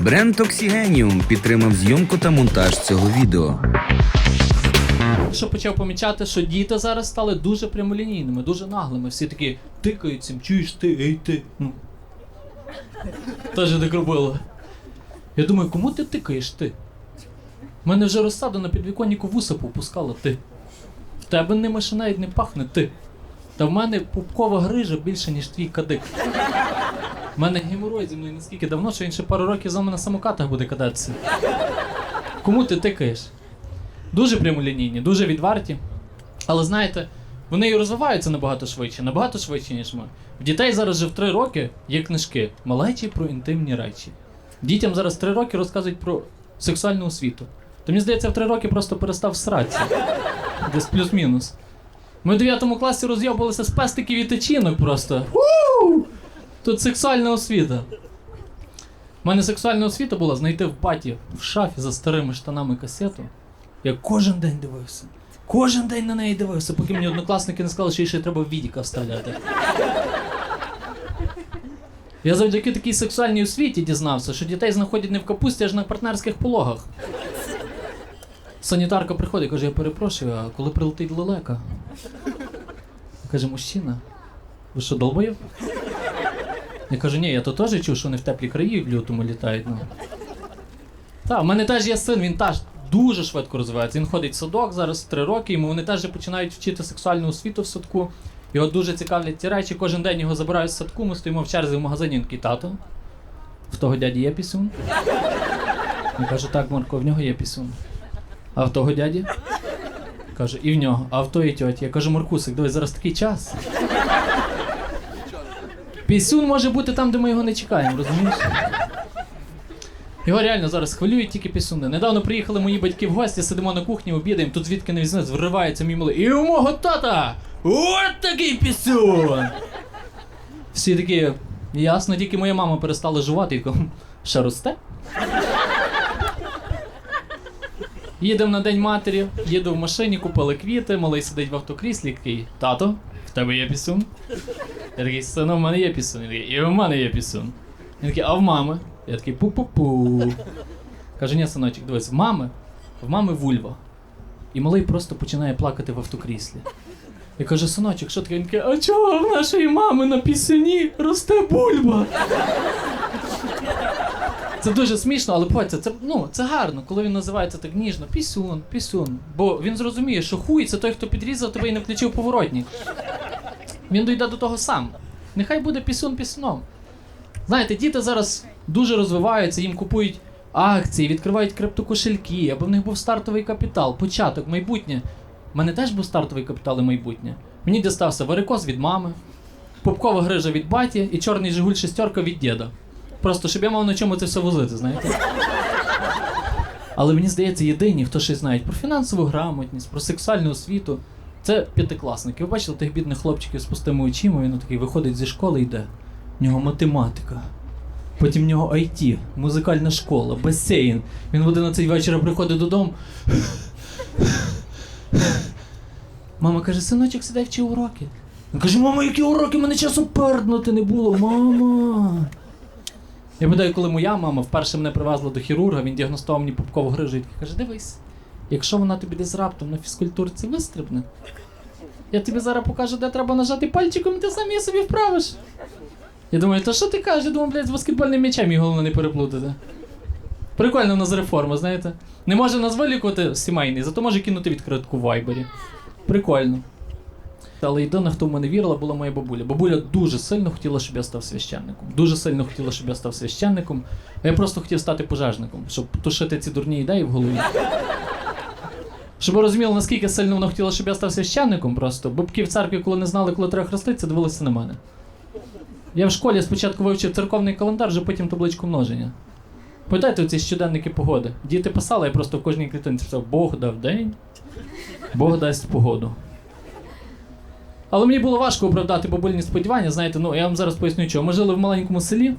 Бренд Оксігеніум підтримав зйомку та монтаж цього відео. Що почав помічати, що діти зараз стали дуже прямолінійними, дуже наглими. Всі такі тикають цим, чуєш ти, ей ти. Ну. Теж так робили. Я думаю, кому ти тикаєш ти? У мене вже розсаду на підвіконнику вуса попускала ти. В тебе ними ще навіть не пахне ти. Та в мене пупкова грижа більше, ніж твій кадик. У мене геморой зі мною наскільки давно, що він ще пару років за мною на самокатах буде кататися. Кому ти тикаєш? Дуже прямолінійні, дуже відверті. Але знаєте, вони і розвиваються набагато швидше, набагато швидше, ніж ми. В дітей зараз вже в 3 роки є книжки малечі про інтимні речі. Дітям зараз 3 роки розказують про сексуальну освіту. То мені здається, в 3 роки просто перестав сратися. Десь плюс-мінус. Ми в 9 класі розйобувалися з пестиків і течінок просто. Тут сексуальна освіта. У мене сексуальна освіта була знайти в паті в шафі за старими штанами касету. Я кожен день дивився. Кожен день на неї дивився, поки мені однокласники не сказали, що їй ще треба відіка вставляти. Я завдяки такій сексуальній освіті дізнався, що дітей знаходять не в капусті, аж на партнерських пологах. Санітарка приходить, каже, я перепрошую, а коли прилетить лелека? Каже, мужчина, ви що, долбоєв? Я кажу, ні, я то теж чув, що вони в теплі краї в лютому літають. Ну. Так, в мене теж є син, він теж дуже швидко розвивається. Він ходить в садок зараз 3 роки, йому вони теж починають вчити сексуальну освіту в садку. Його дуже цікавлять ці речі. Кожен день його забирають з садку, ми стоїмо в черзі в магазині, він такий тато. В того дяді є пісюн? Я кажу, так, Марко, в нього є пісюн. А в того дяді? Каже, і в нього, а в тої тьоті. Я кажу, Маркусик, дивись, зараз такий час. Пісюн може бути там, де ми його не чекаємо, розумієш? Його реально зараз хвилюють тільки пісюни. Недавно приїхали мої батьки в гості, сидимо на кухні, обідаємо, тут звідки не візьме, вривається мій малий. І у мого тата! От такий пісюн! Всі такі, ясно, тільки моя мама перестала жувати і кажу, ще росте? Їдемо на День матері, їду в машині, купили квіти, малий сидить в автокріслі, такий, тато, в тебе є пісюн? Я такий, сину, в мене є пісюн. Він такий, і в мене є пісюн. Він такий, а в мами? Я такий пу-пу-пу. Каже, ні, синочок, дивись, в мами, в мами вульва. І малий просто починає плакати в автокріслі. Я кажу, синочок, що таке? Він такий, а чого в нашої мами на пісюні росте бульба? Це дуже смішно, але погодься, це, ну, це гарно, коли він називається так ніжно, пісюн, пісюн. Бо він зрозуміє, що хуй це той, хто підрізав тебе і не включив поворотник. Він дійде до того сам. Нехай буде пісюн пісюном. Знаєте, діти зараз дуже розвиваються, їм купують акції, відкривають криптокошельки, аби в них був стартовий капітал, початок, майбутнє. У мене теж був стартовий капітал і майбутнє. Мені дістався варикоз від мами, попкова грижа від баті і чорний Жигуль шестерка від діда. Просто щоб я мав на чому це все возити, знаєте. Але мені здається, єдині, хто щось знають про фінансову грамотність, про сексуальну освіту, це п'ятикласники. Ви бачили тих бідних хлопчиків з пустими очима, він такий виходить зі школи йде. В нього математика. Потім в нього IT, музикальна школа, басейн. Він в 11 вечора приходить додому. Мама каже, синочок, сідай вчи уроки. Він каже, мама, які уроки, мене часу перднути не було, мама. Я пам'ятаю, коли моя мама вперше мене привезла до хірурга, він діагностував мені пупкову грижу і каже, дивись, якщо вона тобі десь раптом на фізкультурці вистрибне, я тобі зараз покажу, де треба нажати пальчиком, і ти сам її собі вправиш. Я думаю, то що ти кажеш? Я думаю, блядь, з баскетбольним м'ячем її головне не переплутати. Прикольно в нас реформа, знаєте. Не може нас вилікувати сімейний, зато може кинути відкритку в вайбері. Прикольно. Але єдине, хто в мене вірила, була моя бабуля. Бабуля дуже сильно хотіла, щоб я став священником. Дуже сильно хотіла, щоб я став священником. А я просто хотів стати пожежником, щоб тушити ці дурні ідеї в голові. Щоб ви розуміли, наскільки сильно вона хотіла, щоб я став священником, просто бабки в церкві, коли не знали, коли треба хреститися, дивилися на мене. Я в школі спочатку вивчив церковний календар, вже потім табличку множення. Пам'ятаєте ці щоденники погоди? Діти писали, я просто в кожній клітинці писав Бог дав день, Бог дасть погоду. Але мені було важко оправдати бабульні сподівання. Знаєте, ну я вам зараз поясню, чого. Ми жили в маленькому селі,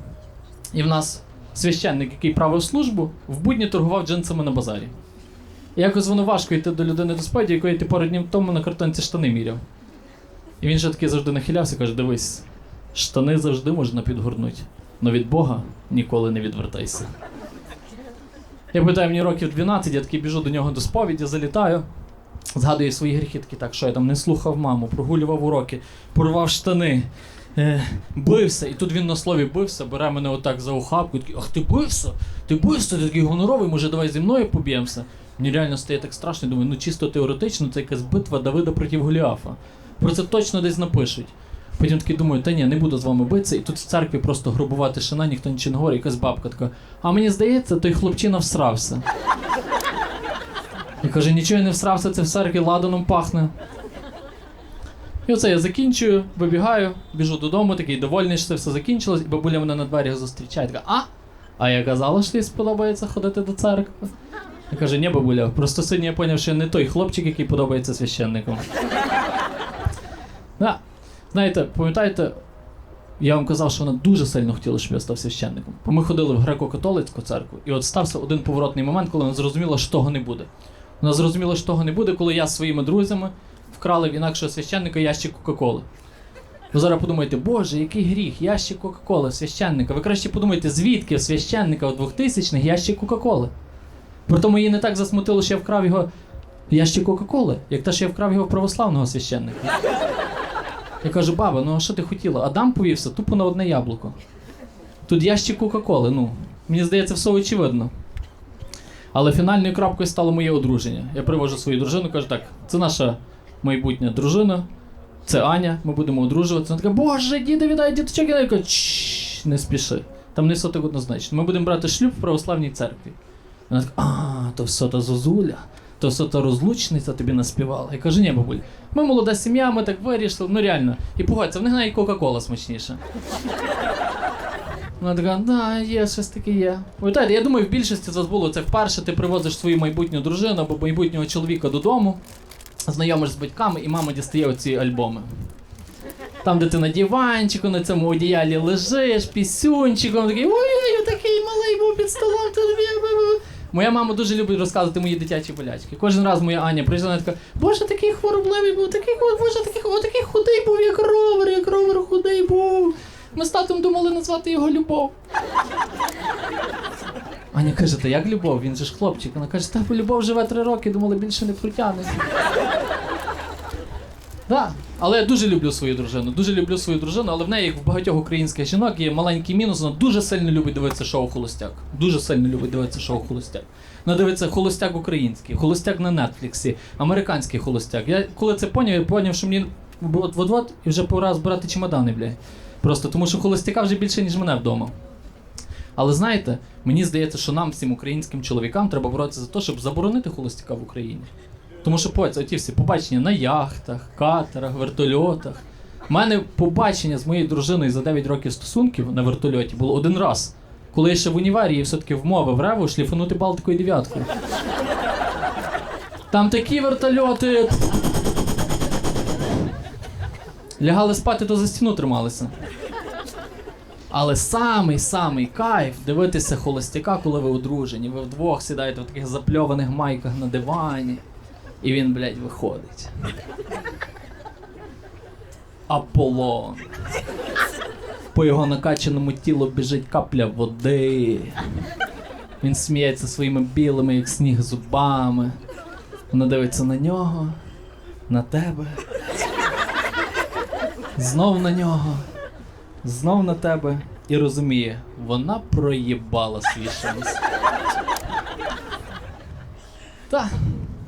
і в нас священник, який правив службу, в будні торгував джинсами на базарі. Якось воно важко йти до людини до сповіді, якої ти пару днів тому на картонці штани міряв. І він же таки завжди нахилявся каже: дивись, штани завжди можна підгорнути. но від Бога ніколи не відвертайся. Я пам'ятаю, мені років 12, я такий біжу до нього до сповіді, залітаю, згадую свої гріхи, такі так, що я там не слухав маму, прогулював уроки, порвав штани, е, бився. І тут він на слові бився, бере мене отак за ухапку, такий, ах ти бився? Ти бився, ти такий гоноровий, може давай зі мною поб'ємося. Мені реально стає так страшно, думаю, ну чисто теоретично це якась битва Давида проти Голіафа. Про це точно десь напишуть. Потім такий думаю, та ні, не буду з вами битися, і тут в церкві просто грубова тишина, ніхто нічого не говорить, якась бабка така. А мені здається, той хлопчина всрався. І каже, нічого я не всрався, це в церкві ладаном пахне. І оце я закінчую, вибігаю, біжу додому, такий довольний, що це все закінчилось, і бабуля мене на дверях зустрічає. Така, а? А я казала, що їй сподобається ходити до церкви. Я каже, ні, бабуля, просто сьогодні я зрозумів, що я не той хлопчик, який подобається священникам. Да. Знаєте, пам'ятаєте, я вам казав, що вона дуже сильно хотіла, щоб я став священником. Бо ми ходили в греко-католицьку церкву, і от стався один поворотний момент, коли вона зрозуміла, що того не буде. Вона зрозуміла, що того не буде, коли я зі своїми друзями вкрали в інакшого священника ящик Кока-Коли. Ви зараз подумаєте, боже, який гріх, ящик Кока-Коли, священника. Ви краще подумайте, звідки в священника у 2000-х ящик Кока-Коли. Притому її не так засмутило, що я вкрав його ящик Кока-Коли, як те, що я вкрав його в православного священника. Я кажу, баба, ну а що ти хотіла? Адам повівся тупо на одне яблуко. Тут ящик Кока-Коли, ну. Мені здається, все очевидно. Але фінальною крапкою стало моє одруження. Я привожу свою дружину, кажу, так, це наша майбутня дружина, це Аня, ми будемо одружуватися. Вона така, боже, діда віддай діточок. Я кажу, не спіши. Там не все так однозначно. Ми будемо брати шлюб в православній церкві. Вона така, а, то все та зозуля, то все та розлучниця тобі наспівала. Я кажу, ні, бабуль, ми молода сім'я, ми так вирішили, ну реально. І погодься, в них навіть Кока-Кола смачніша. Вона така, да, є, щось таке є. Пам'ятаєте, я думаю, в більшості з вас було це вперше, ти привозиш свою майбутню дружину або майбутнього чоловіка додому, знайомиш з батьками, і мама дістає оці альбоми. Там, де ти на диванчику, на цьому одіялі лежиш, пісюнчиком, такий ой, такий малий був під столом. був». Моя мама дуже любить розказувати мої дитячі болячки. Кожен раз моя Аня приїжджала вона така, боже, такий хворобливий був, такий, боже, такий, о, такий худий був, як ровер, як ровер худий був. Ми з татом думали назвати його Любов. Аня каже, та як Любов? Він же ж хлопчик. Вона каже, та Любов живе три роки, думали, більше не протягне. Да. Але я дуже люблю свою дружину. Дуже люблю свою дружину, але в неї, як в багатьох українських жінок, є маленький мінус. Вона дуже сильно любить дивитися шоу Холостяк. Дуже сильно любить дивитися шоу Холостяк. Вона дивиться холостяк український, холостяк на Нетфліксі, американський холостяк. Я коли це поняв, я поняв, що мені от от от і вже пора збирати чемодани, бля. Просто тому що холостяка вже більше, ніж мене вдома. Але знаєте, мені здається, що нам, всім українським чоловікам, треба боротися за те, щоб заборонити холостяка в Україні. Тому що поць, оті всі побачення на яхтах, катерах, вертольотах. У мене побачення з моєю дружиною за 9 років стосунків на вертольоті було один раз, коли я ще в універі все-таки вмовив Реву шліфанути Балтикою дев'яткою. Там такі вертольоти. Лягали спати, то за стіну трималися. Але самий самий кайф дивитися холостяка, коли ви одружені. Ви вдвох сідаєте в таких запльованих майках на дивані. І він, блядь, виходить. Аполлон. По його накачаному тілу біжить капля води. Він сміється своїми білими, як сніг, зубами. Вона дивиться на нього, на тебе. Знов на нього, знов на тебе і розуміє, вона проїбала свій шанс. Так,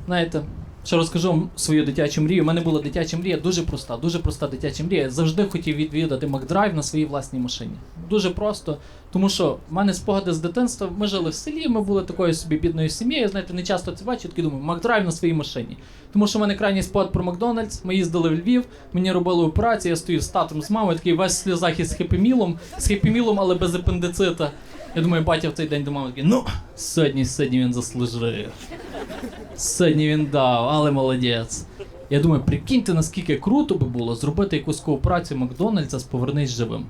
знаєте, ще розкажу свою дитячу мрію. У мене була дитяча мрія дуже проста, дуже проста дитяча мрія. Я завжди хотів відвідати Макдрайв на своїй власній машині. Дуже просто, тому що в мене спогади з дитинства. Ми жили в селі, ми були такою собі бідною сім'єю. Знаєте, не часто це бачу, такий думаю, Макдрайв на своїй машині. Тому що в мене крайній спогад про Макдональдс. Ми їздили в Львів, мені робили операцію, я стою з татом з мамою, такий весь сльозах із хепімілом, з хепімілом, але без апендицита. Я думаю, батя в цей день до мами такий, ну, сьогодні, сьогодні він заслужив. Сьогодні він дав, але молодець. Я думаю, прикиньте, наскільки круто би було зробити якусь кооперацію Макдональдса з повернись живим.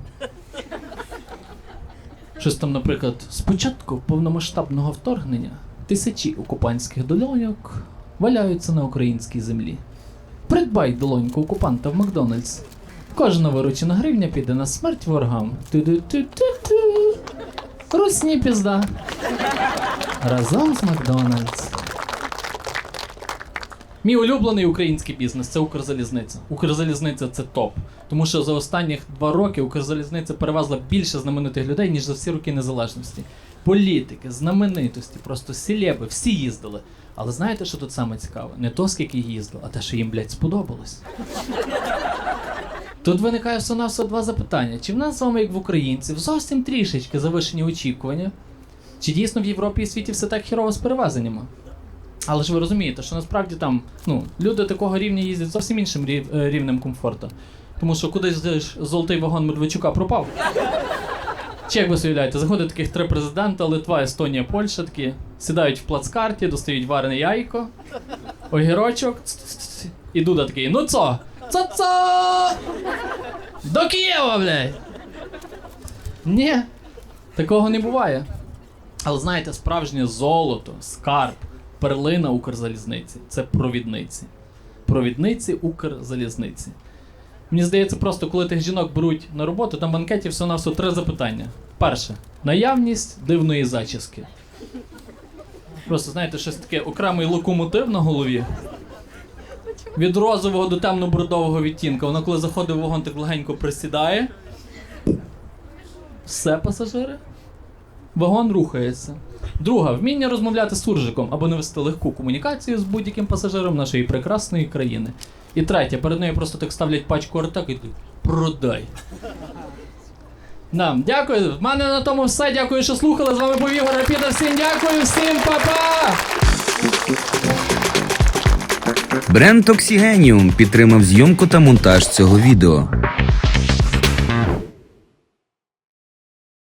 Щось там, наприклад, спочатку повномасштабного вторгнення тисячі окупантських долоньок валяються на українській землі. Придбай долоньку окупанта в Макдональдс. Кожна виручена гривня піде на смерть ворогам. Русні пізда. Разом з Макдональдс. Мій улюблений український бізнес це Укрзалізниця. Укрзалізниця це топ. Тому що за останніх два роки Укрзалізниця перевезла більше знаменитих людей, ніж за всі роки незалежності. Політики, знаменитості, просто селеби, всі їздили. Але знаєте, що тут саме цікаве? Не то, скільки їздили, а те, що їм, блядь, сподобалось. Тут виникає все на все два запитання: чи в нас з вами, як в українців, зовсім трішечки завишені очікування? Чи дійсно в Європі і світі все так хірово з перевезеннями? Але ж ви розумієте, що насправді там ну, люди такого рівня їздять зовсім іншим е, рівнем комфорту. Тому що кудись золотий вагон Медведчука пропав. Чи як ви уявляєте, заходить таких три президента: Литва, Естонія, Польща такі, сідають в плацкарті, достають варене яйко, огірочок, і Дуда такий, ну цо? Цо-цо! До Києва, блядь! Ні, такого не буває. Але знаєте, справжнє золото, скарб, перлина Укрзалізниці це провідниці. Провідниці Укрзалізниці. Мені здається, просто коли тих жінок беруть на роботу, там в анкеті все на все три запитання. Перше наявність дивної зачіски. Просто знаєте, щось таке окремий локомотив на голові. Від розового до темно-бордового відтінка. Вона коли заходить в вагон, так легенько присідає. Все, пасажири. Вагон рухається. Друга вміння розмовляти з суржиком або навести легку комунікацію з будь-яким пасажиром нашої прекрасної країни. І третє, перед нею просто так ставлять пачку артек і продай. Да, дякую. В мене на тому все. Дякую, що слухали. З вами був Ігор Рапіда. Всім дякую, всім па-па! Бренд Оксігеніум підтримав зйомку та монтаж цього відео.